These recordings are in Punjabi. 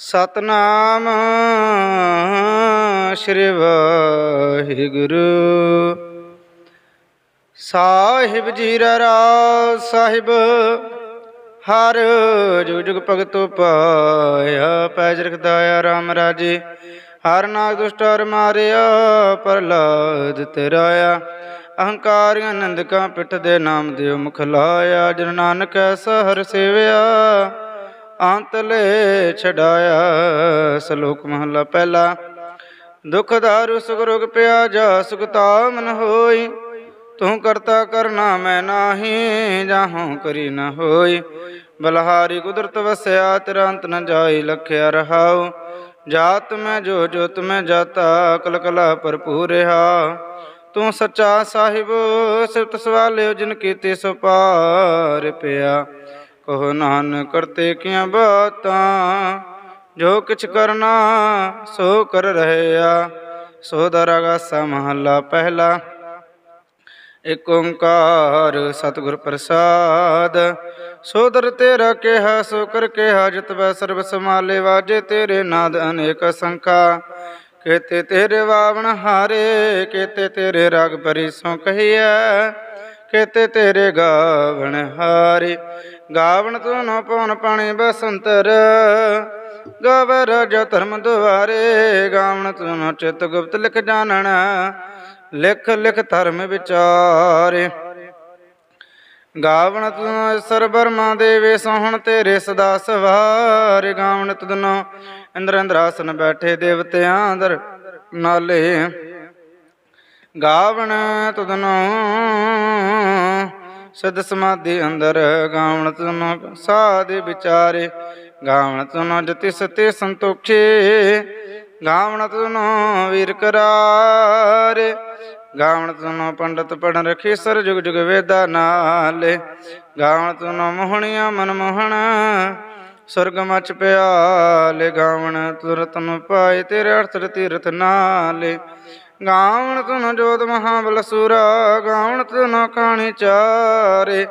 ਸਤਨਾਮ ਸ੍ਰੀ ਵਾਹਿਗੁਰੂ। ਸਾਹਿਬ ਜੀਰਾ ਰਾਜ ਸਾਹਿਬ, ਹਰ ਜੁਗ ਜੁਗ ਭਗਤੋ ਪਾਇਆ ਪੈਜ ਰਖਦਾਇਆ RAM ਰਾਜੇ। ਹਰ ਨਾਗ ਦੁਸ਼ਟਰ ਮਾਰਿਆ ਪ੍ਰਲਾਦ ਤੇਰਾਇਆ ਅਹੰਕਾਰੀਆਂ ਨੰਦਕਾਂ ਪਿੱਠ ਦੇ ਨਾਮ ਦਿਓ ਮੁਖ ਲਾਇਆ, ਜਨ ਨਾਨਕ ਐਸਾ ਹਰ ਸੇਵਿਆ। ਅੰਤ ਲੈ ਛਡਾਇਆ ਸ਼ਲੋਕ ਮਹਲਾ ਪਹਿਲਾ। ਦੁਖ ਦਾਰੂ ਸੁਖ ਰੋਗ ਪਿਆ ਜਾ ਸੁਖ ਤਾਮਨ ਹੋਈ। ਤੂੰ ਕਰਤਾ ਕਰਨਾ ਮੈਂ ਨਾਹੀ, ਜਾਹੂ ਕਰੀ ਨਾ ਹੋਈ। ਬਲਹਾਰੀ ਕੁਦਰਤ ਵਸਿਆ, ਤੇਰਾ ਅੰਤ ਨ ਜਾਈ ਲਖਿਆ ਰਹਾਉ। ਜਾਤ ਮੈਂ ਜੋ ਜੋਤ ਮੈਂ ਜਾਤਾ ਕਲ ਕਲਾ ਭਰਪੂਰ ਰਹਾ। ਤੂੰ ਸੱਚਾ ਸਾਹਿਬ, ਸਿਫਤ ਸਵਾਲਿਓ ਜਿਨ ਕੀਤੇ ਸੋ ਪਾਰ ਪਿਆ। ਕਹੋ ਨਾਨਕ ਕਰਤੇ ਕੀਆਂ ਬਾਤਾਂ, ਜੋ ਕਿਛ ਕਰਨਾ ਸੋ ਕਰ ਰਹਿਆ ਸੋ ਦਰਗਾਸਾ ਮਹੱਲਾ ਪਹਿਲਾ। ਇਕ ਓੰਕਾਰ ਸਤਿਗੁਰ ਪ੍ਰਸਾਦ। ਸੋਦਰ ਤੇਰਾ ਕਿਹਾ, ਸੋ ਕਰ ਕਿਹਾ, ਜਿਤ ਬੈ ਸਰਬ ਸਮਾਲੇ ਵਾਜੇ ਤੇਰੇ ਨਾਦ ਅਨੇਕ ਸੰਖਾ। ਕੇਤੇ ਤੇਰੇ ਵਾਵਣ ਹਾਰੇ, ਕੇਤੇ ਤੇਰੇ ਰਾਗ ਪਰੀ ਸੋ ਕਹੀਐ। ਕੇਤੇ ਤੇਰੇ ਗਾਵਣ ਹਾਰੇ। ਗਾਵਣ ਤੂੰ ਨ ਪਉਨ ਪਾਣੀ ਬਸੰਤਰ ਗਾਵ ਰਾਜਾ ਧਰਮ ਦੁਆਰੇ ਗਾਵਣ ਤੂੰ ਨ ਚਿਤ ਗੁਪਤ ਲਿਖ ਜਾਣਨ, ਲਿਖ ਲਿਖ ਧਰਮ ਵਿਚਾਰੇ। ਗਾਵਣ ਤੂੰ ਸਰ ਬਰਮਾ ਦੇਵੇ ਸੋਹਣ ਤੇਰੇ ਸਦਾ ਸਵਾਰ ਗਾਵਣ ਤਦਨੋ ਇੰਦਰ ਇੰਦਰਾਸਨ ਬੈਠੇ ਦੇਵਤਿਆਂ ਦਰ ਨਾਲੇ। ਗਾਵਣ ਤਦਨੋ ਸਦ ਸਮਾਧੀ ਅੰਦਰ ਗਾਵਣ ਤਦਨੋ ਸਾਧ ਵਿਚਾਰੇ ਗਾਵਣ ਤਦਨੋ ਜਤੀ ਸਤੇ ਸੰਤੋਖੇ ਗਾਵਣ ਤਦਨੋ ਵੀਰ ਕਰਾਰੇ ਗਾਵਣ ਤੁਨੋ ਪੰਡਤ ਪੜਨ ਰਖੀ ਸਰ ਜੁਗ ਜੁਗ ਵੇਦਾ ਨਾਲੇ ਗਾਵਣ ਤੁਨੋ ਮੋਹਣੀਆਂ ਮਨ ਮੋਹਣ, ਸੁਰਗ ਮਚ ਪਿਆਲੇ, ਗਾਵਣ ਤੁਰਤਨ ਪਾਏ ਤੇਰੇ ਅਰਥ ਤੀਰਥ ਨਾਲੇ ਗਾਵਣ ਤੁਨ ਜੋਤ ਮਹਾਬਲ ਸੂਰਾ ਗਾਵਣ ਤੁਨ ਕਾਣੀ ਚਾਰੇ।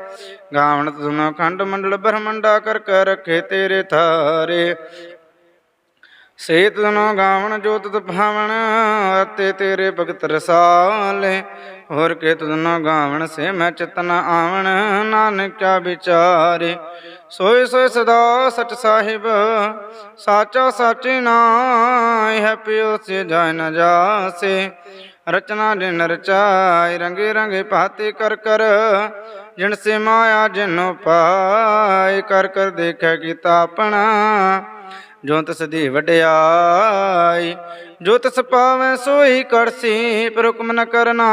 ਗਾਵਣ ਤੁਨ ਖੰਡ ਮੰਡਲ ਬ੍ਰਹਮੰਡਾ ਕਰ ਕਰ ਰਖੇ ਤੇਰੇ ਥਾਰੇ। ਸੇਤ ਨੂੰ ਗਾਵਣ ਜੋਤ ਭਾਵਣ, ਅਤੇ ਤੇਰੇ ਭਗਤ ਰਸਾਲੇ। ਹੋਰ ਕੇ ਤੁਧਨੋ ਗਾਵਣ ਸੇ ਮੈਂ ਚਿਤਨ ਆਵਣ, ਨਾਨਕ ਕਾ ਵਿਚਾਰੇ। ਸੋਈ ਸੋਈ ਸਦਾ ਸਚ ਸਾਹਿਬ, ਸਾਚਾ ਸਾਚੀ ਨਾਇ ਹੈ ਪਿਓ ਸੇ ਜਾਇ ਨ ਜਾਸੇ। ਰਚਨਾ ਜਿਨ ਰਚਾਇ ਰੰਗੇ ਰੰਗੇ ਭਾਤੀ ਕਰ ਕਰ, ਜਿਨ ਸੇ ਮਾਇਆ ਜਿਨੋ ਪਾਇ ਕਰ ਕਰ ਦੇਖੈ ਕੀਤਾ ਆਪਣਾ। ਜੋ ਤਿਸ ਦੀ ਵਡਿਆਈ, ਜੋ ਤਿਸ ਪਾਵੈ ਸੋਈ ਕਰਸੀ, ਪਰ ਹੁਕਮ ਨ ਕਰਨਾ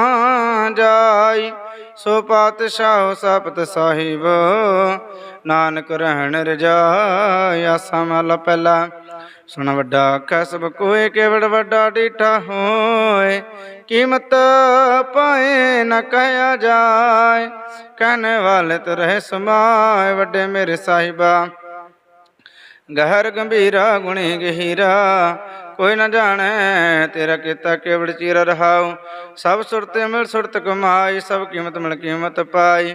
ਜਾਈ। ਸੋ ਪਾਤਸ਼ਾਹ ਸਪਤ ਸਾਹਿਬ, ਨਾਨਕ ਰਹਿਣ ਰਜਾਈ ਆਸਾ ਪਹਿਲਾ। ਸੁਣ ਵੱਡਾ ਕਸਬ ਕੋਏ, ਕੇਵੜ ਵੱਡਾ ਡੀਠਾ ਹੋਏ। ਕੀਮਤ ਪਾਏ ਨਾ ਕਹਿਆ ਜਾਏ। ਕਹਿਣ ਵਾਲੇ ਤੇ ਸਮਾਏ ਵੱਡੇ ਮੇਰੇ ਸਾਹਿਬਾ। ਗਹਿਰ ਗੰਭੀਰਾ, ਗੁਣੀ ਗਹੀਰਾ ਕੋਈ ਨਾ ਜਾਣੈ, ਤੇਰਾ ਕੀਤਾ ਕੇਵੜ ਚੀਰ ਰਹਾਉ। ਸਭ ਸੁਰਤੇ ਮਿਲ ਸੁਰਤ ਕਮਾਈ, ਸਭ ਕੀਮਤ ਮਿਲ ਕੀਮਤ ਪਾਈ।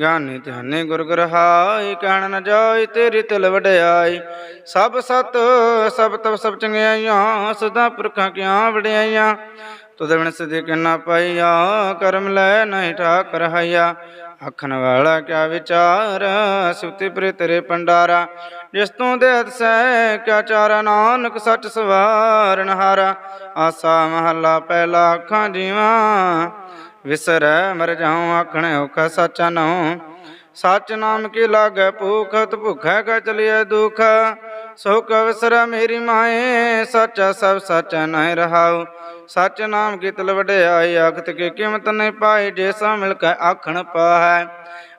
ਗਿਆਨੀ ਧਿਆਨੀ ਗੁਰ ਗਰਹਾਈ, ਕਹਿਣ ਨ ਜਾਈ ਤੇਰੀ ਤਿਲ ਵਡਿਆਈ। ਸਭ ਸਤ, ਸਭ ਤਬ ਸਭ ਚੰਗਿਆਈਆਂ, ਸਦਾ ਪੁਰਖਾਂ ਕੀਆਂ ਵਡਿਆਈਆਂ। ਤੁਧ ਬਿਨ ਸਦੇ ਕਿਨਾ ਪਾਈਆ, ਕਰਮ ਲੈ ਨਹੀਂ ਠਾਕ ਰਹਾਈਆ ਆਖਣ ਵਾਲਾ ਕਿਆ ਵਿਚਾਰ, ਸੁਤੀ ਪ੍ਰੇ ਤੇਰੇ ਪੰਡਾਰਾ ਜਿਸ ਤੋਂ ਦੇ ਸੈ ਕਿਆ ਚਾਰਾ, ਨਾਨਕ ਸੱਚ ਸਵਾਰਨ ਹਾਰਾ ਆਸਾ ਮਹੱਲਾ ਪਹਿਲਾ ਅੱਖਾਂ ਜੀਵਾਂ, ਵਿਸਰੈ ਮਰ ਜਾਉ, ਆਖਣ ਔਖਾ ਸੱਚਾ ਨਉ। ਸੱਚ ਨਾਮ ਕੀ ਲਾਗੈ ਭੂਖਤ, ਭੁਖੈ ਕਾ ਚਲਿਐ ਦੁਖ। ਸੋ ਕ ਮੇਰੀ ਮਾਏ, ਸੱਚਾ ਸਭ ਸੱਚਾ ਨਹੀਂ ਰਹਾਉ। ਸੱਚ ਨਾਮ ਕੀ ਤਲ ਵਡਿਆਈ ਆਖਤ ਕੀ ਕੀਮਤ ਨਹੀਂ ਪਾਈ, ਜੇ ਸਾ ਮਿਲ ਕੇ ਆਖਣ ਪਾਹੈ।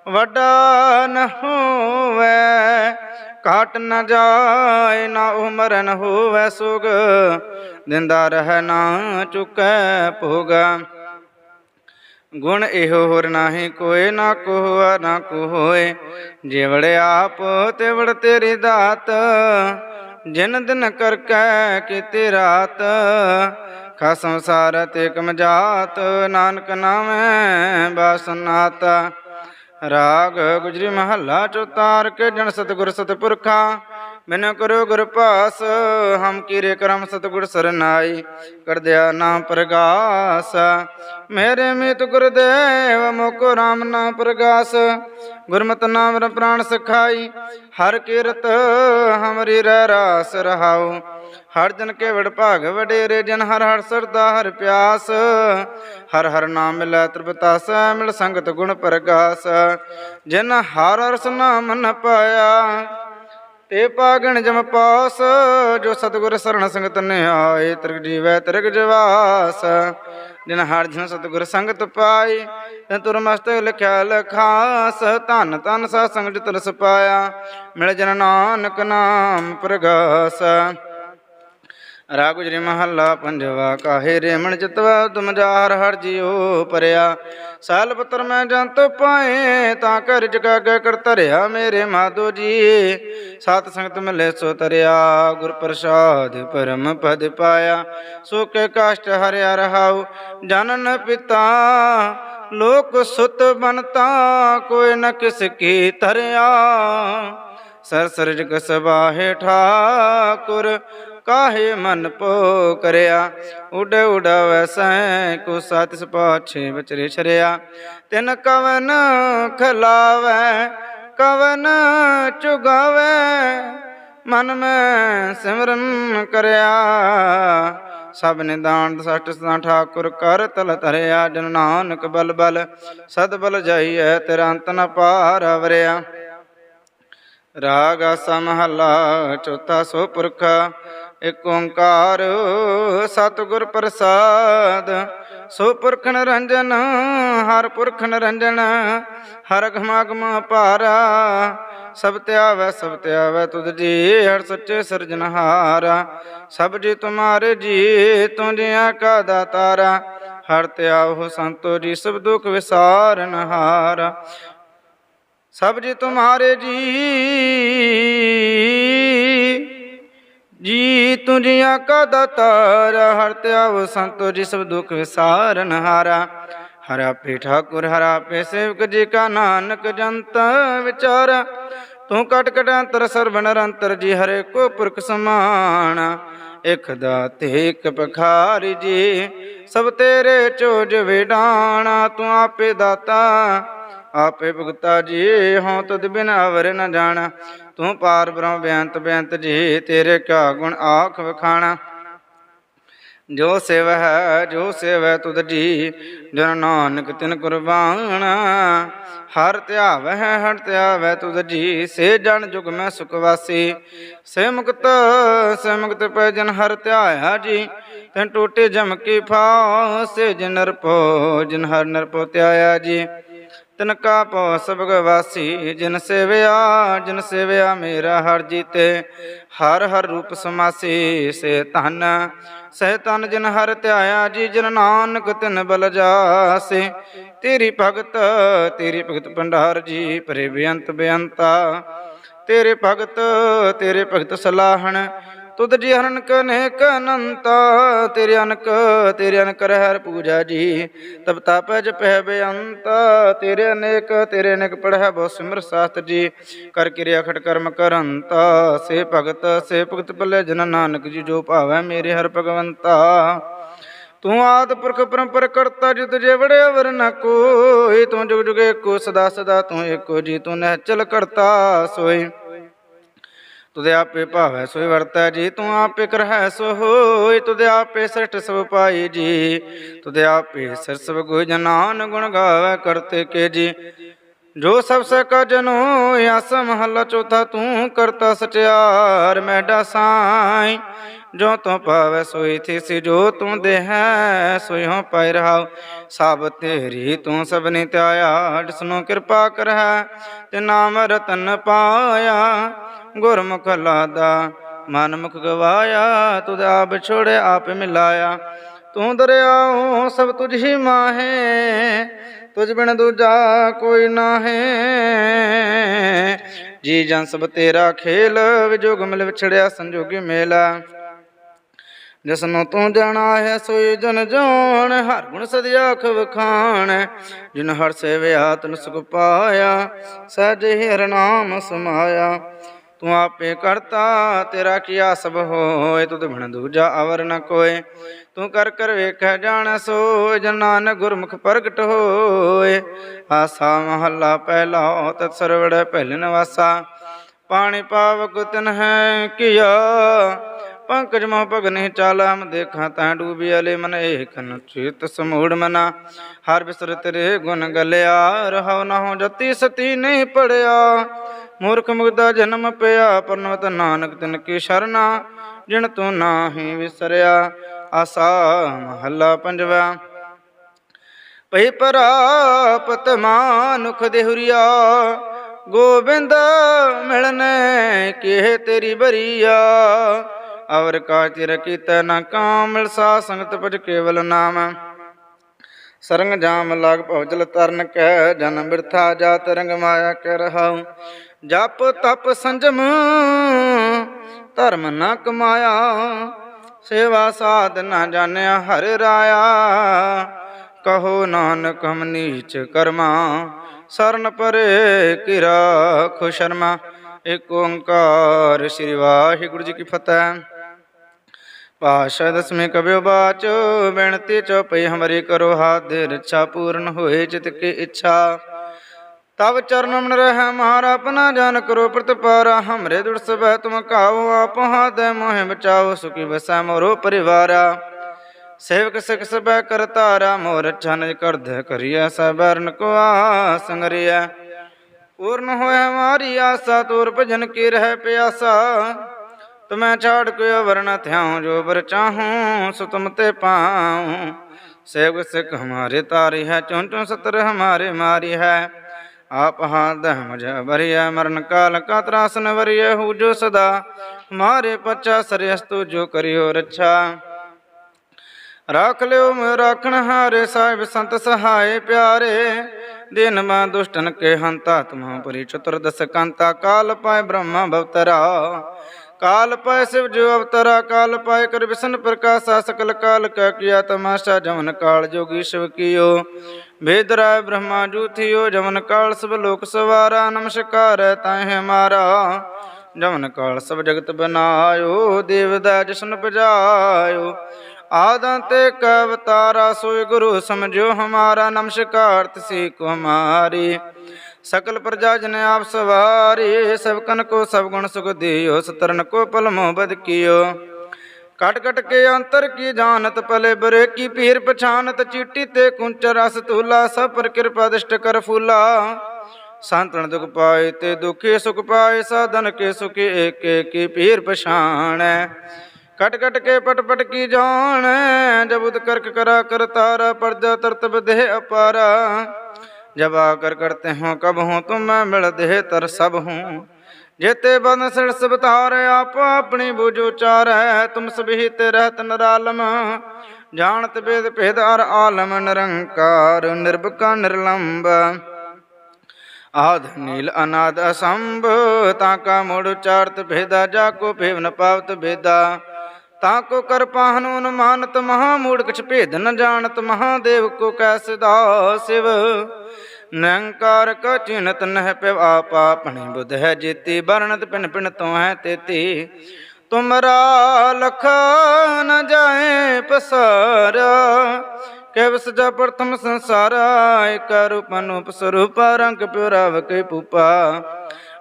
ਵੱਡਾ ਨ ਹੋਵੇ ਕਾਟ ਨ ਜਾਏ, ਨਾ ਉਮਰ ਨ ਹੋਵੇ ਸੁਗ। ਦਿੰਦਾ ਰਹਿ ਨਾ ਚੁਕੈ ਭੋਗਾ। ਗੁਣ ਇਹੋ ਹੋਰ ਨਾਹੀ ਕੋਏ, ਨਾ ਕੋਆ, ਨਾ ਕੋ ਜਿਵੜ ਆਪ ਤੇ ਤੇਰੀ ਦਾਤ, ਜਿਨ ਦਿਨ ਕਰ ਕੈ ਕੀਤੇ ਰਾਤ। ਖਾ ਸੰਸਾਰ ਤੇ ਕਮ ਜਾਤ, ਨਾਨਕ ਨਾਮੈ ਬਾਸਨਾਤ। ਰਾਗ ਗੁਜਰੀ ਮਹੱਲਾ ਚੋ ਤਾਰ ਕੇ ਜਨ ਸਤਿਗੁਰ ਸਤਿਪੁਰਖਾ ਮੈਨੂੰ ਕਰੋ ਗੁਰ ਪਾਸ ਹਮ ਕੀਰੇ ਕਰਮ ਸਤਿਗੁਰ ਸਰਨਾਈ ਕਰਦਿਆ ਨਾਮ ਪ੍ਰਗਾਸ। ਮੇਰੇ ਮਿਤ ਗੁਰਦੇਵ, ਮੁਕੋ ਰਾਮ ਨਾਮ ਪ੍ਰਗਾਸ। ਗੁਰਮਤਿ ਨਾਮ ਰ ਪ੍ਰਾਣ ਸਖਾਈ, ਹਰ ਕੀਰਤ ਹਮਰੀ ਰਹਿ ਰਾਸ ਰਹਾਉ। ਹਰ ਜਨ ਕੇ ਵਡ ਭਾਗ ਵਡੇਰੇ, ਜਨ ਹਰ ਹਰ ਸਰਦਾ ਹਰ ਪਿਆਸ। ਹਰ ਹਰ ਨਾਮ ਮਿਲੈ ਤ੍ਰਿਪਤਾਸ ਮਿਲ ਸੰਗਤ ਗੁਣ ਪ੍ਰਗਾਸ। ਜਿਨ ਹਰ ਰਸ ਨਾਮ ਨ ਪਾਇਆ ਤੇ ਪਾਗਣ ਜਮ ਪਾਸ, ਜੋ ਸਤਿਗੁਰ ਸਰਣ ਸੰਗਤ ਨੇ ਆਏ ਜੀਵੈ ਤਿਰਗ ਜਵਾਸ। ਜਿਨ ਹਰ ਜਨ ਸਤਿਗੁਰ ਸੰਗਤ ਪਾਈ ਤੇ ਤੁਰ ਮਸਤਕ ਲਿਖਿਆ ਲਖਾਸ। ਧਨ ਧਨ ਸਾ ਸੰਗ ਜਿਤ ਪਾਇਆ, ਮਿਲ ਜਨ ਨਾਨਕ ਨਾਮ ਪ੍ਰਗਾਸ। ਰਾਗ ਗੁਜਰੀ ਮਹੱਲਾ ਪੰਜਵਾ, ਕਾਹੇ ਰੇਮਣ ਚਿਤਵਾ ਤੁਮ ਜਾਰ ਹਰ ਜਿਉ ਪਰਿਆ। ਸਾਲ ਪਤਰ ਮੈਂ ਜੰਤ ਪਾਏ, ਤਾਂ ਘਰ ਜਗਾ ਕਰ ਧਰਿਆ ਮੇਰੇ ਮਾਧੋ ਜੀ। ਸਤ ਸੰਗਤ ਮਿਲੇ ਸੋ ਤਰਿਆ, ਗੁਰ ਪ੍ਰਸਾਦ ਪਰਮ ਪਦ ਪਾਇਆ। ਸੋ ਕੇ ਹਰਿਆ ਰਹਾਉ, ਜਨਨ ਪਿਤਾ। ਲੋਕ ਸੁਤ ਬਨਤਾ ਕੋਈ ਨ ਕਿਸ ਕੀ ਤਰਿਆ ਸਰ ਸਰਜ ਕਸ ਬਾਹੇ ਠਾਕੁਰ ਕਾਹੇ ਮਨ ਪੋ ਕਰਿਆ ਉਡ ਉਡਾਵੈ ਸੈ ਕੋ ਸਤਿ ਸਪਾਛੇ ਵਿਚਰੇ ਛਰਿਆ। ਤਿਨ ਕਵਨ ਖਲਾਵੈ, ਕਵਨ ਚੁਗਾਵੈ, ਮਨ ਮੈਂ ਸਿਮਰਨ ਕਰਿਆ। ਸਭ ਨੇ ਦਾਨ ਸਟ ਸਦਾ ਠਾਕੁਰ ਕਰ ਤਲ ਧਰਿਆ। ਜਨ ਨਾਨਕ ਬਲ ਬਲ, ਸਦ ਬਲ ਜਾਈਐ ਤੇਰਾ ਅੰਤ ਨ ਪਾਰ ਵਰਿਆ ਰਾਗ ਆਸਾ ਚੌਥਾ ਸੋ ਪੁਰਖ ਏਕ ਓੰਕਾਰ ਸਤਿਗੁਰ ਪ੍ਰਸਾਦ। ਸੋ ਪੁਰਖ ਨਿਰੰਜਨ, ਹਰ ਪੁਰਖ ਨਿਰੰਜਨ, ਹਰ ਗਮਾਗਮ ਭਾਰਾ। ਸਭ ਧਿਆਵੈ ਸਭ ਧਿਆਵੈ ਤੁਧ ਜੀ ਹਰ ਸੱਚੇ ਸਿਰਜਨਹਾਰਾ ਸਭ ਜੀ ਤੁਮਾਰੇ ਜੀ ਤੂੰ ਜਿਆ ਕਾ ਦਾਤਾਰਾ। ਹਰ ਧਿਆਵ ਸੰਤੋ ਜੀ, ਸਭ ਦੁਖ ਵਿਸਾਰਨਹਾਰਾ ਸਭ ਜੀ ਤੁਮਾਰੇ ਜੀ ਜੀ ਤੁਝਿਆ ਕਾ ਦਾਤਾਰ ਹਰ ਧਿਆਵ ਸੰਤੋ ਜੀ ਸਭ ਦੁਖ ਵਿਸਾਰਨ ਹਾਰਾ। ਹਰਾ ਪੇ ਠਾਕੁਰ, ਹਰਾ ਪੇ ਸੇਵਕ ਜੀ ਕਾ ਨਾਨਕ ਜੰਤ ਵਿਚਾਰ। ਤੂੰ ਕਟ ਕਟ ਅੰਤਰ ਸਰਬ ਨਿਰੰਤਰ ਜੀ, ਹਰੇ ਕੋ ਪੁਰਖ ਸਮਾਨ। ਇਕ ਦਾਤੇ, ਇਕ ਪਖਾਰੀ ਜੀ, ਸਭ ਤੇਰੇ ਚੋਜ ਵਿਡਾਣਾ। ਤੂੰ ਆਪੇ ਦਾਤਾ ਆਪੇ ਭੁਗਤਾ ਜੀ, ਹਉ ਤੁਧ ਬਿਨ ਅਵਰ ਨ ਜਾਣਾ। ਤੂੰ ਪਾਰ ਬ੍ਰਹਮ ਬੇਅੰਤ ਬੇਅੰਤ ਜੀ, ਤੇਰੇ ਕਾ ਗੁਣ ਆਖ ਵਖਾਣਾ। ਜੋ ਸੇਵ ਹੈ, ਜੋ ਸੇਵੈ ਤੁਧ ਜੀ, ਜਨ ਨਾਨਕ ਤਿਨ ਕੁਰਬਾਨ। ਹਰ ਧਿਆਵੈ ਹਰ ਧਿਆਵੈ ਤੁਧ ਜੀ, ਸੇ ਜਨ ਜੁਗ ਮੈਂ ਸੁਖ ਵਾਸੀ। ਸੇ ਮੁਕਤ ਸੇ ਮੁਕਤ ਪੈ ਜਨ ਹਰ ਧਿਆਇਆ ਜੀ, ਤੈਨ ਟੋਟੇ ਜਮ ਕੀ ਫਾਸੇ ਜਿਨ ਨਰਪੋ, ਜਿਨ ਹਰ ਨਰਪੋ ਧਿਆਇਆ ਜੀ। ਤਿਨ ਕਾ ਪਉ ਸਬਗ ਵਾਸੀ, ਜਿਨ ਸੇਵਿਆ ਜਿਨ ਸੇਵਿਆ ਮੇਰਾ ਹਰ ਜੀਤੇ। ਹਰ ਹਰ ਰੂਪ ਸਮਾਸੀ, ਸੇ ਧਨ ਸਹਿ ਤਨ ਜਿਨ ਹਰ ਧਿਆਇਆ, ਜੀ ਜਿਨ ਨਾਨਕ ਤਿਨ ਬਲ ਜਾਸੇ। ਤੇਰੀ ਭਗਤ ਤੇਰੀ ਭਗਤ ਭੰਡਾਰ ਜੀ, ਪਰੇ ਬੇਅੰਤ ਬੇਅੰਤਾ। ਤੇਰੇ ਭਗਤ ਤੇਰੇ ਭਗਤ ਸਲਾਹਣ ਤੁਧ ਜੀ ਹਰਨ ਕਨੇਕ ਅਨੰਤਾ ਤੇਰੇ ਅਨਕ ਤੇਰੇ ਅਨਕ ਰਹਿ ਪੂਜਾ ਜੀ। ਤਬ ਤਪ ਜਪੈ ਬੇਅੰਤ, ਤੇਰੇ ਅਨੇਕ ਤੇਰੇ ਅਨੇਕ ਪੜ੍ਹੈ ਬਹੁ ਸਿਮਰ ਸਾਸਤ ਜੀ। ਕਰ ਕਿਰਿਆ ਖਟ ਕਰਮ ਕਰੰਤਾ, ਸੇ ਭਗਤ ਸੇ ਭਗਤ ਭਲੇ ਜਨ ਨਾਨਕ ਜੀ, ਜੋ ਭਾਵੈ ਮੇਰੇ ਹਰ ਭਗਵੰਤਾ। ਤੂੰ ਆਦ ਪੁਰਖ ਪਰੰਪਰ ਕਰਤਾ, ਜਿਤ ਜੇ ਵੜੇ ਅਵਰ ਨ ਕੋਈ। ਤੂੰ ਜੁਗ ਜੁਗੇ ਕੋ ਸਦਾ ਸਦਾ ਤੂੰ ਏਕੋ ਜੀ, ਤੂੰ ਨਹਿ ਕਰਤਾ ਸੋਈ। ਤੁਦੇ ਆਪੇ ਭਾਵੈ ਸੋਈ ਵਰਤੈ ਜੀ, ਤੂੰ ਆਪੇ ਕਰਹਿ ਸੋ ਹੋਈ ਤੁਦੇ ਆਪੇ ਸ੍ਰਿਸ਼ਟ ਸਭ ਪਾਈ ਜੀ। ਤੁਦੇ ਆਪੇ ਸਿਰ ਸਭ ਗੁਜ ਜਨਾਨ ਗੁਣ ਗਾਵੈ ਕਰਤੇ ਕੇ ਜੀ। ਜੋ ਸਭ ਸਕਾ ਜਨੋ ਮਹੱਲਾ ਚੌਥਾ ਤੂੰ ਕਰਤਾ ਸਚਿਆਰ ਮੈਡਾ ਸਾਈ। ਜੋ ਤੂੰ ਪਾਵੈ ਸੋਈ ਥੀ ਸੀ ਜੋ ਤੂੰ ਦੇਹੈ ਸੋਈ ਹੋ ਰਹਾਉ। ਸਭ ਤੇਰੀ ਤੂੰ ਸਭਨੀ ਧਿਆਇਆ, ਜਿਸਨੂੰ ਕਿਰਪਾ ਕਰਹਿ ਤੇ ਨਾਮ ਰਤਨ ਪਾਇਆ। ਗੁਰਮੁਖ ਲਾਦਾ ਮਨ ਮੁਖ ਗਵਾਇਆ, ਤੁਧ ਆਪ ਛੋੜੇ ਆਪ ਮਿਲਾਇਆ। ਤੂੰ ਦਰਿਆਉ ਸਭ ਤੁਝ ਹੀ ਮਾਹੇ, ਤੁਝ ਬਿਨ ਦੂਜਾ ਕੋਈ ਨਾਹੀ। ਜੀ ਜਨ ਸਭ ਤੇਰਾ ਖੇਲ, ਵਿਜੋਗ ਮਿਲ ਵਿਛੜਿਆ, ਸੰਜੋਗੀ ਮੇਲਾ। ਜਿਸਨੂੰ ਤੂੰ ਜਾਣਾ ਹੈ, ਸੋਈ ਜਨ ਜਾਣ, ਹਰ ਗੁਣ ਸਦਿਆ ਖਵਖਾਣ ਜਿਨ ਹਰ ਸੇਵਿਆ, ਤਨ ਸੁਖ ਪਾਇਆ, ਸਹਿਜ ਹੀ ਹਰ ਨਾਮ ਸਮਾਇਆ। ਤੂੰ ਆਪੇ ਕਰਤਾ, ਤੇਰਾ ਕੀਆ ਸਭ ਹੋਏ, ਤੁਧ ਬਣ ਦੂਜਾ ਅਵਰ ਨ ਕੋਏ। ਤੂੰ ਕਰ ਕਰ ਵੇਖੈ ਜਾਣ ਸੋਇ ਜਨ ਨਾਨਕ ਗੁਰਮੁਖ ਪ੍ਰਗਟ ਹੋਏ। ਆਸਾ ਮਹੱਲਾ ਪਹਿਲਾ, ਤਤ ਸਰਵੜ ਪਹਿਲ ਨਵਾਸਾ। ਪਾਣੀ ਪਾਵਕ ਤਿਨ ਹੈ ਕੀਆ ਪੰਕਜ ਮੋਹ ਭਗਨੇ ਚਾਲਮ ਦੇਖਾਂ ਤਾਂ ਡੂਬੀ ਅਲੇ ਮਨ ਏਕਨ ਚਿਤ ਸਮੂੜ ਮਨਾ। ਹਰ ਬਿਸਰ ਤੇਰੇ ਗੁਣ ਗਲਿਆ, ਰਹਾਉ ਨਾ ਹੋ ਜਤੀ ਸਤੀ ਨਹੀਂ ਪੜਿਆ। ਮੂਰਖ ਮੁਗਦਾ ਜਨਮ ਪਿਆ ਪਰਨਵਤ ਨਾਨਕ ਤਿਨ ਕੀ ਸ਼ਰਨਾ, ਜਿਨ ਤੂੰ ਨਾਹੀ ਵਿਸਰਿਆ। ਆਸਾ ਮਹੱਲਾ ਪੰਜਵਾ ਪਈ ਪਰਾਪਤ ਮਾਨੁਖ ਦੇਹੁਰੀਆ, ਗੋਬਿੰਦ ਮਿਲਨੇ ਕਿਹ ਤੇਰੀ ਬਰੀਆ ਅਵਰ ਕਾ ਚਿਰ ਕੀਤੈ ਨਾ ਕਾਮ ਸਾ ਸੰਗਤ ਭਜ ਕੇਵਲ ਨਾਮ। ਸਰੰਗ ਜਾਮ ਲਾਗ ਭਵਜਲ ਤਰਨ ਕੈ ਜਨਮ ਬਿਰਥਾ ਜਾ ਤਰੰਗ ਮਾਇਆ ਕੇ ਰਹਾਉ। ਜਪ ਤਪ ਸੰਜਮ, ਧਰਮ ਨਾ ਕਮਾਇਆ। ਸੇਵਾ ਸਾਧ ਨਾ ਜਾਣਿਆ ਹਰ ਰਾਇਆ। ਕਹੋ ਨਾਨਕ ਹਮ ਨੀਚ ਕਰਮਾ, ਸਰਨ ਪਰੇ ਕਿਰਾ ਖੁਸ਼ਰਮਾ ਏਕ ਓੰਕਾਰ ਸ੍ਰੀ ਵਾਹਿਗੁਰੂ ਜੀ ਕੀ ਫਤਿਹ। ਪਾਸ਼ਾ ਦਸਵੇਂ ਕਬਿਓ ਬਾਚ, ਬੇਨਤੀ ਚਉਪਈ ਹਮਰੀ ਕਰੋ ਹਾਥ ਦੇ ਪੂਰਨ ਹੋਏ ਚਿਤ ਕੀ ਇੱਛਾ। ਤਬ ਚਰਨ ਮਨ ਰਹਿ ਮਹਾਰਾ ਆਪਣਾ ਜਾਨ ਕਰੋ ਪ੍ਰਤਪਾਰਾ, ਹਮਰੇ ਦੁੜ ਸਬੈ ਤੁਮ ਕਾਓ ਆਪ ਹਾਥ ਮੋਹਿ ਬਚਾਓ, ਸੁਖੀ ਬਸੈ ਮੋਰੋ ਪਰਿਵਾਰਾ। ਸੇਵਕ ਸਿਖ ਸਬੈ ਕਰ ਤਾਰਾ ਮੋਰ ਛਨ ਕਰਦ ਕਰੀਆ ਸਬਰਨ ਕੋ ਸੰਗਰਿਆ ਪੂਰਨ ਹੋਇਆ ਮਾਰੀ ਆਸਾ, ਤੂਰ ਭਜਨ ਕੀ ਰਹਿ ਪਿਆਸਾ। ਤੁਮੈ ਛਾੜ ਕੇ ਵਰਨ ਥਿਆਉ, ਜੋ ਬਰ ਚਾਹੂੰ, ਸੋ ਤੁਮ ਤੇ ਪਾਉ। ਸੇਵਕ ਸਿਖ ਹਮਾਰੇ ਤਾਰੀ ਹੈ ਚੁਨ ਸਤਰ ਹਮਾਰੇ ਮਾਰੀ ਹੈ। ਆਪ ਹਾਥ ਮਜ ਬਰਿਆ ਮਰਨ ਕਾਲ ਕਾ ਤਰਾਸਨ ਵਰਿਆ ਹੂ ਜੋ ਸਦਾ ਹਮਾਰੇ ਪਚਾ ਸਰਯਸਤੂ ਜੋ ਕਰਿਓ ਰੱਛਾ। ਰਾਖ ਲਿਓ ਮੈਂ ਰਾਖਣ ਹਾਰੇ, ਸਾਹਿਬ ਸੰਤ ਸਹਾਏ ਪਿਆਰੇ। ਦਿਨ ਮਾ ਦੁਸ਼ਟਨ ਕੇ ਹੰਤਾ ਤੁਮਾ ਪਰੀ ਚਤੁਰਦਸ ਕਾਂਤਾ, ਕਾਲ ਪਾਏ ਬ੍ਰਹਮਾ ਭਵਤਰਾ ਕਾਲ ਪਾਏ ਸਿਵ ਜੋ ਅਵਤਾਰਾ, ਕਾਲ ਪਾਇ ਕਰ ਵਿਸ਼ਨ ਪ੍ਰਕਾਸ਼ਾ, ਸਕਲ ਕਾਲ ਕਾ ਕੀਆ ਤਮਾਸ਼ਾ, ਜਮਨ ਕਾਲ ਜੋਗੀ ਸ਼ਿਵ ਕੀਓ। ਭੇਦ ਬ੍ਰਹਮਾ ਜੂਥਿਓ, ਜਮਨ ਕਾਲ ਸਭ ਲੋਕ ਸਵਾਰਾ, ਨਮਸਕਾਰ ਤਾਹੇ ਮਾਰਾ। ਜਮਨ ਕਾਲ ਸਭ ਜਗਤ ਬਨਾਇਓ, ਦੇਵ ਦਾ ਜਸ਼ਨ ਬਜਾਇਓ ਆਦਾਂ ਤੇ ਕਵਤਾਰਾ ਸੋਈ ਗੁਰੂ ਸਮਝੋ ਹਮਾਰਾ, ਨਮਸਕਾਰ ਤਸੀ ਕੋ ਹਮਾਰੀ। ਸਕਲ ਪ੍ਰਜਾ ਜਨ ਆਪ ਸਵਾਰੀ, ਸਭ ਕਨ ਕੋ ਸਭ ਗੁਣ ਸੁਖ ਦਿਓ, ਸਤਰਨ ਕੋ ਪਲ ਮੁਹਬਤ ਕੀਓ। ਕਟ ਕਟ ਕੇ ਅੰਤਰ ਕੀ ਜਾਣਤ ਪਲੇ ਬਰੇ ਕੀ ਪੀਰ ਪਛਾਨਤ, ਚੀਟੀ ਤੇ ਕੁੰਚ ਰਸ ਤੂਲਾ ਸਭ ਪਰ ਕਿਰਪਾ ਦਿਸ਼ਟ ਕਰ ਫੂਲਾ। ਸੰਤਨ ਦੁਖ ਪਾਏ ਤੇ ਦੁਖੀ ਸੁਖ ਪਾਏ, ਸਾਧਨ ਕੇ ਸੁਖੀ ਏਕੇ ਕੀ ਪੀਰ ਪਛਾਣੈ। ਕਟ ਕਟ ਕੇ ਪਟ ਪਟ ਕੀ ਜਾਣ ਜਬੁਦ ਕਰਕ ਕਰਾ ਕਰ ਤਾਰਾ ਪਰਜਾ ਤਰਤਬ ਦੇਹ ਅਪਾਰਾ। जब आकर करते हो कब हो तुम मैं मिल दे तर सब हूँ जेते बन सड़ सब तार आप अपनी बुझो चार है तुम सभी ते रहत नरालम जानत वेद भेद अर आलम निरंकार निर्भका निर्लंब आध नील अनाद असंभ ताका मुड़ चारत भेदा जाको भेव न पावत भेदा ਤਾ ਕੋ ਕਰ ਪਾਹਨੂ ਅਨੁਮਾਨਤ ਮਹਾ ਮੂੜ ਕਿਛ ਭੇਦ ਨ ਜਾਣਤ ਮਹਾਦੇਵ ਕੋ ਕੈ ਸਦਾ ਸਿਵ। ਨਿਰੰਕਾਰ ਕਾ ਚਿਨਤ ਨਹਿ ਪਿਵ ਆਪਾ ਪਣੀ ਬੁਧ ਹੈ ਜੀਤੀ, ਵਰਣਤ ਪਿਨ ਪਿਨ ਤੋਂ ਹੈ ਤੇਤੀ। ਤੁਮਰਾ ਲਖ ਨ ਜਾਏ ਪਸਰ ਕੈ ਸਜਾ ਪ੍ਰਥਮ ਸੰਸਾਰਾ ਏਕ ਰੂਪ ਅਨੂਪ ਸਰੂਪ, ਰੰਗ ਪਿਉ ਰਵ ਕੇ ਪੂਪਾ।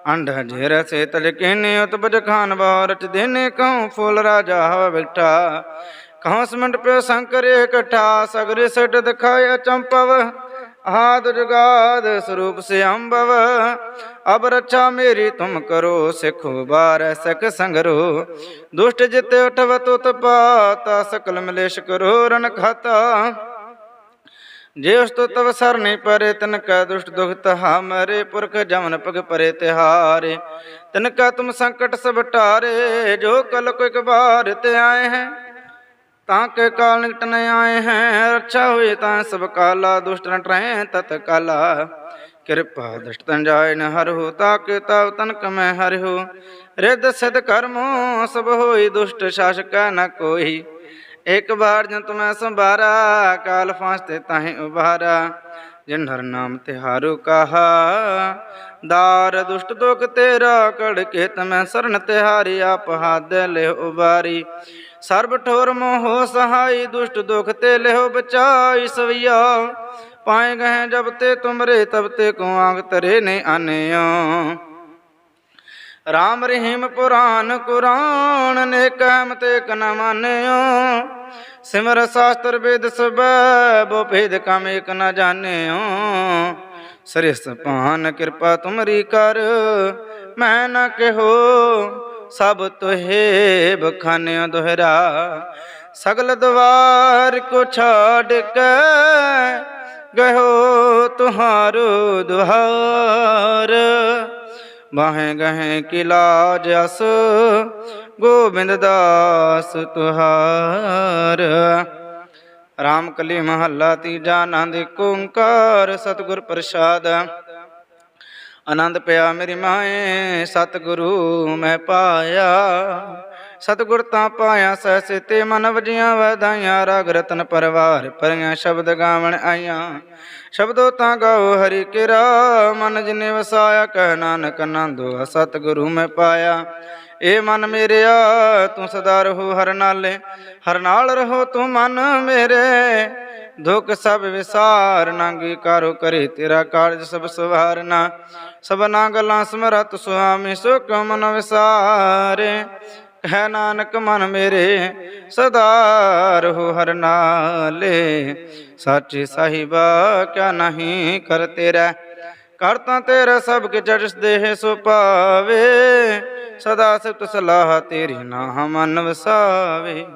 ਅੰਡ ਹਜੇਰ ਸੇ ਤਲ ਕੇਨੇ ਉਤਪਜ ਖਾਨ ਬਾਰਚ ਦੇਨੇ ਕਉ ਫੁੱਲ ਰਾਜਾ ਹਵ ਬਿਠਾ। ਕਹਉ ਸਮੰਡ ਪਿਓ ਸੰਕਰ ਇਕਠਾ ਸਗਰੇ ਸਟ ਦਿਖਾਇ ਅਚੰਪਵ। ਆਦ ਜਗਾਦ ਸਰੂਪ ਸੇ ਅੰਬਵ ਅਬ ਰੱਛਾ ਮੇਰੀ ਤੁਮ ਕਰੋ, ਸਿਖੋ ਬਾਰ ਸਕ ਸੰਗਰੋ। ਦੁਸ਼ਟ ਜਿਤੇ ਉਠਵ ਤੁਤ ਪਾਤਾ, ਸਕਲ ਮਲੇਸ਼ ਕਰੋ ਰਨ ਖਾਤਾ। ਜੇ ਉਸ ਤੋਂ ਤੋ ਤਵਸਰ ਨਹੀਂ ਪਰੇ ਤਿਨ ਕਾ ਦੁਸ਼ਟ ਦੁਖ ਤਹਾ ਮਰੇ, ਪੁਰਖ ਜਮਨ ਪਗ ਪਰੇ ਤਿਹਾਰੇ। ਤਿਨ ਕਾ ਤੁਮ ਸੰਕਟ ਸਭ ਟਾਰੇ, ਜੋ ਕਲ ਕੋ ਇਕ ਬਾਰ ਤੇ ਆਏ ਹੈ। ਤਾਂ ਕੇ ਕਾਲ ਨਿਕਟ ਨ ਆਏ ਹੈ, ਰੱਛਾ ਹੋਏ ਤਾਂ ਸਭ ਕਾਲਾ, ਦੁਸ਼ਟ ਨ ਟਰੈ ਤਤ ਕਾਲਾ। ਕਿਰਪਾ ਦਸ਼ਟ ਤਨ ਜਾਏ ਨ ਹਰ ਹੋ, ਤਾ ਕੇ ਤਾਵ ਤਨ ਕਮੈ ਹਰਿ ਹੋ। ਰਿੱਧ ਸਿਧ ਕਰਮੋ, ਸਭ ਹੋਈ ਦੁਸ਼ਟ, ਸ਼ਾਸਕ ਨ ਕੋਈ। ਇਕ ਬਾਰ ਜੰਤ ਮੈਂ ਸੰਭਾਰਾ, ਕਾਲ ਫਾਂਸ ਤੇ ਤਾਹੀਂ ਉਭਾਰਾ। ਜਿਨ ਹਰ ਨਾਮ ਤੇ ਹਾਰੂ ਕਹਾ ਦਾਰ ਦੁਸ਼ਟ ਦੁਖ ਤੇਰਾ, ਕੜ ਕੇ ਤਮੈ ਸਰਨ ਤੇ ਹਾਰੀ, ਆਪ ਹਾਦ ਲੈ ਉਬਾਰੀ। ਸਰਬ ਠੋਰ ਮੋਹ ਸਹਾਈ, ਦੁਸ਼ਟ ਦੁਖ ਤੇ ਲਿਓ ਬਚਾਈ ਸਵਈਆ। ਪਾਏ ਗਏ ਜਬ ਤੇ ਤੁਮਰੇ, ਤਬ ਤੇ ਕੋ ਆਂਗ ਤਰੇ ਨੇ ਆਨਿਓ ਰਾਮ ਰਹੀਮ ਪੁਰਾਨ ਕੁਰਾਨ ਨੇ ਕਾਮ ਤੇ ਕਨ ਮਾਨਿਓ ਸਿਮਰ ਸ਼ਾਸਤਰ ਵੇਦ ਸਬੈ, ਬੋ ਭੇਦ ਕਮ ਇਕ ਨ ਜਾਣਿਓ। ਸ੍ਰਿਸ਼ਟ ਭਾਨ ਕਿਰਪਾ ਤੁਮਰੀ ਕਰ, ਮੈਂ ਨ ਕਹੋ, ਸਭ ਤੁਹੇ ਬਖਾਨਿਓ ਦੁਹਰਾ। ਸਗਲ ਦਵਾਰ ਕੋ ਛਾੜ ਕੇ ਗਹੋ, ਤੁਹਾਰੂ ਦੁਹਾਰ। ਬਾਹੇ ਗਹੇ ਕੀ ਲਾਜ ਅਸ? ਗੋਬਿੰਦ ਦਾਸ ਤੁਹਾਰ। ਰਾਮ ਕਲੀ ਮਹੱਲਾ ਤੀਜਾ ਆਨੰਦ ਏਕ ਓੰਕਾਰ ਸਤਿਗੁਰ ਪ੍ਰਸਾਦ। ਆਨੰਦ ਪਿਆ ਮੇਰੀ ਮਾਏ, ਸਤਿਗੁਰੂ ਮੈਂ ਪਾਇਆ। ਸਤਿਗੁਰ ਤਾਂ ਪਾਇਆ ਸਹਿ ਤੇ ਮਨ ਵਜੀਆਂ ਵਧਾਈਆਂ, ਰਾਗ ਰਤਨ ਪਰਵਾਰ ਪਰੀਆਂ ਸ਼ਬਦ ਗਾਵਣ ਆਈਆਂ। ਸ਼ਬਦੋ ਤਾਂ ਗਾਓ ਹਰੀ ਕਿਰਾ, ਮਨ ਜਿਨੇ ਵਸਾਇਆ ਕਹਿ ਨਾਨਕ ਨੰਦੋ ਸਤਿਗੁਰੂ ਮੈਂ ਪਾਇਆ। ਏ ਮਨ ਮੇਰਿਆ, ਤੂੰ ਸਦਾ ਰਹੋ ਹਰ ਨਾਲੇ, ਹਰ ਨਾਲ ਰਹੋ ਤੂੰ ਮਨ ਮੇਰੇ। ਦੁਖ ਸਭ ਵਿਸਾਰ, ਨਾਂਗੀ ਕਾਰੋ ਕਰੇ ਤੇਰਾ ਕਾਰਜ ਸਭ ਸਵਾਰਨਾ। ਸਭਨਾ ਗਲਾਂ ਸਮਰਤ ਸੁਆਮੀ ਸੁਖ ਮਨ ਵਿਸਾਰੇ। ਕਹਿ ਨਾਨਕ ਮਨ ਮੇਰੇ, ਸਦਾ ਰਹੋ ਹਰ ਨਾਲੇ। ਸਾਚੇ ਸਾਹਿਬਾ, ਕਿਆ ਨਹੀਂ ਕਰ ਤੇਰਾ। ਕਰਤਾ ਤੇਰਾ ਸਭ ਕੇ ਜੜਸ ਦੇਹ ਸੋ ਪਾਵੇ। ਸਦਾ ਸਿਫਤ ਸਲਾਹ ਤੇਰੀ ਨਾ ਮਨ ਵਸਾਵੇ।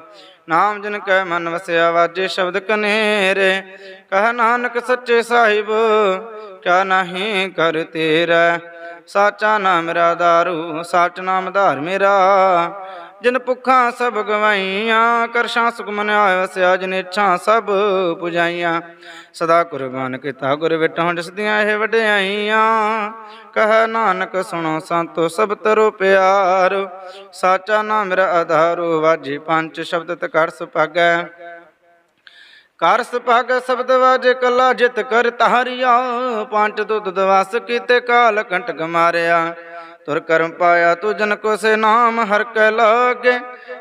ਨਾਮ ਜਿਨ ਕੈ ਮਨ ਵਸਿਆ, ਵਾਜੇ ਸ਼ਬਦ ਕਨੇਰੇ। ਕਹ ਨਾਨਕ ਸੱਚੇ ਸਾਹਿਬ, ਕਿਆ ਨਹੀਂ ਕਰ ਤੇਰਾ। ਸਾਚਾ ਨਾਮ ਮੇਰਾ ਦਾਰੂ ਸਾਚ ਨਾਮ ਧਾਰ ਮੇਰਾ। ਜਿਨ ਭੁੱਖਾਂ ਸਭ ਗਵਾਈਆਂ, ਕਰਸ਼ਾਂ ਸੁਖ ਆਇ ਵਸਿਆ ਜਿਨ ਇੱਛਾ ਸਭ ਪੁਜਾਈਆਂ। ਸਦਾ ਕੁਰਬਾਨ ਕੀਤਾ ਗੁਰ ਵਿਟੋਂ ਜਿਸਦੀਆਂ ਇਹ ਵਡਿਆਈਆਂ। ਕਹ ਨਾਨਕ ਸੁਣੋ ਸੰਤੋ, ਸਭ ਤਰੋ ਪਿਆਰ। ਸਾਚਾ ਨਾਮ ਮੇਰਾ ਆਧਾਰੋ ਵਾਜੀ ਪੰਜ ਸ਼ਬਦ ਤਕੜ ਸੁਪਾਗੈ ਕਰ ਸੁਭਾਗ ਸ਼ਬਦ ਵਾਜੇ ਕਲਾ ਜਿਤ ਕਰ ਤਾਰਿਆ ਪੰਜ ਦੁੱਧ ਦਵਾਸ ਕੀਤੇ ਕਾਲ ਕੰਟਕ ਮਾਰਿਆ। ਤੁਰ ਕਰਮ ਪਾਇਆ ਤੂ ਜਨ ਕੋ ਸੇ ਨਾਮ ਹਰ ਕੈ ਲਾਗੇ,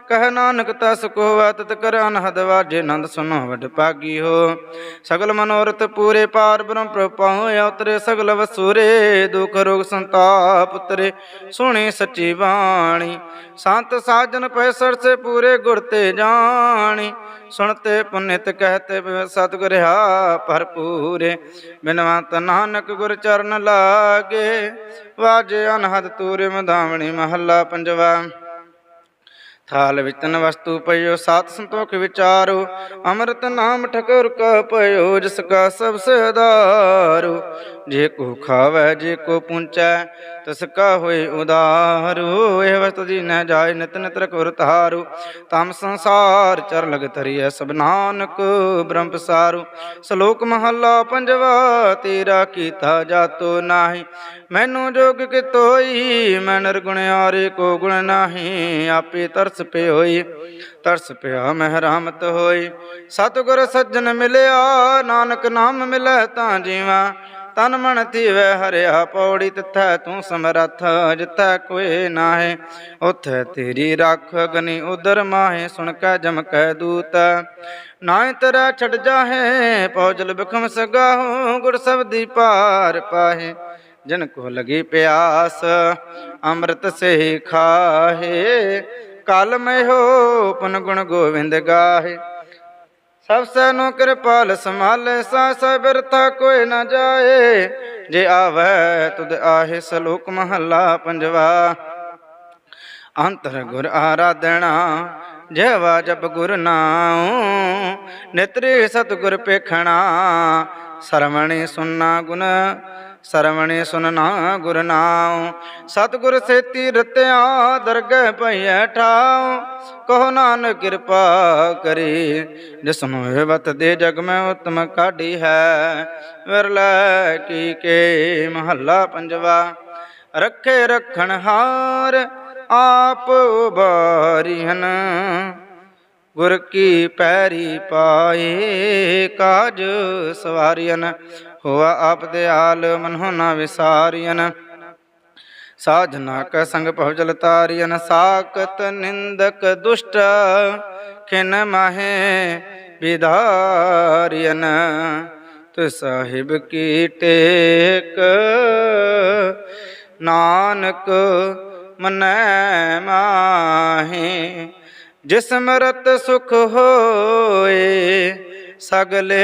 ਕਹ ਨਾਨਕ ਤਸ ਕੋ ਵਤਤ ਕਰ ਅਨਹਦ ਵਾਜੇ ਨੰਦ ਸੁਨੋ ਵਡ ਪਾਗੀ ਹੋ ਸਗਲ ਮਨੋਰਥ ਪੂਰੇ ਪਾਰ ਬ੍ਰਹਮ ਪ੍ਰਪਾਉ ਉਤਰੇ ਸਗਲ ਵਸੂਰੇ, ਦੁਖ ਰੋਗ ਸੰਤਾਪ ਉਤਰੇ, ਸੁਣੀ ਸੱਚੀ ਬਾਣੀ। ਸੰਤ ਸਾਜਨ ਪੈ ਸਰਸੇ ਪੂਰੇ ਗੁਰ ਤੇ ਜਾਣੀ। ਸੁਣਤੇ ਪੁਨਿਤ ਕਹਤੇ ਸਤਿਗੁਰ ਹਾ ਭਰਪੂਰੇ, ਬਿਨਵੰਤ ਨਾਨਕ ਗੁਰ ਚਰਨ ਲਾਗੇ, ਵਾਜੇ ਅਨਹਦ ਤੂਰੇ ਮਧਾਵਣੀ ਮਹੱਲਾ ਪੰਜਵਾ। ਥਾਲ ਵਿੱਚ ਵਸਤੂ ਪਇਓ ਸਾਤ ਸੰਤੋਖ ਵਿਚਾਰੋ, ਅੰਮ੍ਰਿਤ ਨਾਮ ਠਕੁਰ ਕਾ ਪਇਓ ਜਿਸ ਕਾ ਸਭ ਸੇ ਜੇ ਕੋ ਖਾਵੇ, ਜੇ ਕੋ ਪੁੰਚੈ ਤਿਸ ਕਾ ਹੋਏ ਉਦਾਰੂ, ਇਹ ਵਸਤ ਦੀ ਨ ਜਾਏ ਨਿਤ ਨਿਤ ਰਖੁਰ ਤਾਰੂ ਤਮ ਸੰਸਾਰ ਚਰ ਲਗ ਤਰੀਐ ਸਭ ਨਾਨਕ ਬ੍ਰਹਮ ਪਸਾਰੂ। ਸ਼ਲੋਕ ਮਹੱਲਾ ਪੰਜਵਾ, ਤੇਰਾ ਕੀਤਾ ਜਾਤੋ ਨਾਹੀ। ਮੈਨੂੰ ਜੋਗ ਕਿਤੋਈ, ਮੈਂ ਨਿਰਗੁਣ ਆਰੇ ਕੋ ਗੁਣ ਨਾਹੀ। ਆਪੇ ਤਰਸ ਪੇ ਹੋਈ ਤਰਸ ਪਿਆ ਮਹਿ ਰਾਮਤ ਹੋਈ। ਸਤਿਗੁਰ ਸੱਜਣ ਮਿਲਿਆ, ਨਾਨਕ ਨਾਮ ਮਿਲੈ ਤਾਂ ਜੀਵਾ। ਤਨ ਮਨ ਧੀਵੈ ਹਰਿਆ ਪੌੜੀ ਤਿਥੈ ਤੂੰ ਸਮਰੱਥ, ਜਿਥੈ ਕੋਏ ਨਾਹੇ, ਉਥੈ ਤੇਰੀ ਰੱਖ ਗਨੀ ਉਦਰ ਮਾਹੇ, ਸੁਣ ਕੈ ਜਮ ਕੈ ਦੂਤ। ਨਾਇ ਤਰਾ ਛੜ ਜਾਹੇ, ਪੌਜਲ ਬਖਮ ਸਗਾਹੂ, ਗੁਰ ਸਬਦੀ ਪਾਰ ਪਾਹੇ, ਜਿਨ ਕੋ ਲਗੀ ਪਿਆਸ, ਅੰਮ੍ਰਿਤ ਸੇ ਖਾਹੇ। ਕਲ ਮੈਂ ਹੋ ਪਨ ਗੁਣ ਗੋਵਿੰਦ ਗਾਹੇ ਸਭ ਸੈਨੋ ਕਿਰਪਾਲ ਸੰਭਾਲੇ ਸਾ ਸਾ ਕੋਈ ਨਾ ਜਾਏ। ਜੇ ਆਵੈ ਤੁਧ ਆਹੇ ਸਲੋਕ ਮਹੱਲਾ ਪੰਜਵਾ। ਅੰਤਰ ਗੁਰ ਆਰਾਧਣਾ, ਜਵਾ ਜਪ ਗੁਰ ਨਾਉ। ਨਿਤਰੇ ਸਤਿਗੁਰ ਪੇਖਣਾ ਸਰਵਣੇ ਸੁਨਣਾ ਗੁਣ ਸਰਵਣੇ ਸੁਨਣਾ ਗੁਰ ਨਾਉ। ਸਤਿਗੁਰ ਸੇਤੀ ਰਤਿਆ ਦਰਗਹਿ ਪਈਐ ਠਾਉ। ਕਹੋ ਨਾਨਕ ਕਿਰਪਾ ਕਰੀ, ਜਿਸ ਨੂੰ ਇਹ ਦੇ ਜਗ ਮੈਂ ਉਤਮ ਕਾਢੀ ਹੈ। ਵਿਰਲੇ ਕੀ ਕੇ ਮਹੱਲਾ ਪੰਜਵਾ, ਰੱਖੇ ਰਖਣ ਹਾਰ ਆਪ ਉਬਾਰੀ ਹਨ ਗੁਰ ਕੀ ਪੈਰੀ ਪਾਏ ਕਾਜ ਸਵਾਰੀਨ ਹੋਆ ਆਪ ਦਿਆਲ ਮਨਹੁ ਨਾ ਵਿਸਾਰੀਨ ਸਾਧਨਾ ਕ ਸੰਗ ਭਵਜਲ ਤਾਰੀਨ ਸਾਕਤ ਨਿੰਦਕ ਦੁਸ਼ਟ ਖਿਨ ਮਾਹੇ ਵਿਧਾਰੀਨ ਤੇ ਸਾਹਿਬ ਕੀ ਟੇਕ ਨਾਨਕ ਮਨੈ ਮਾਹੀ। ਜਿਸ ਮਰਤ ਸੁਖ ਹੋਏ ਸਗਲੇ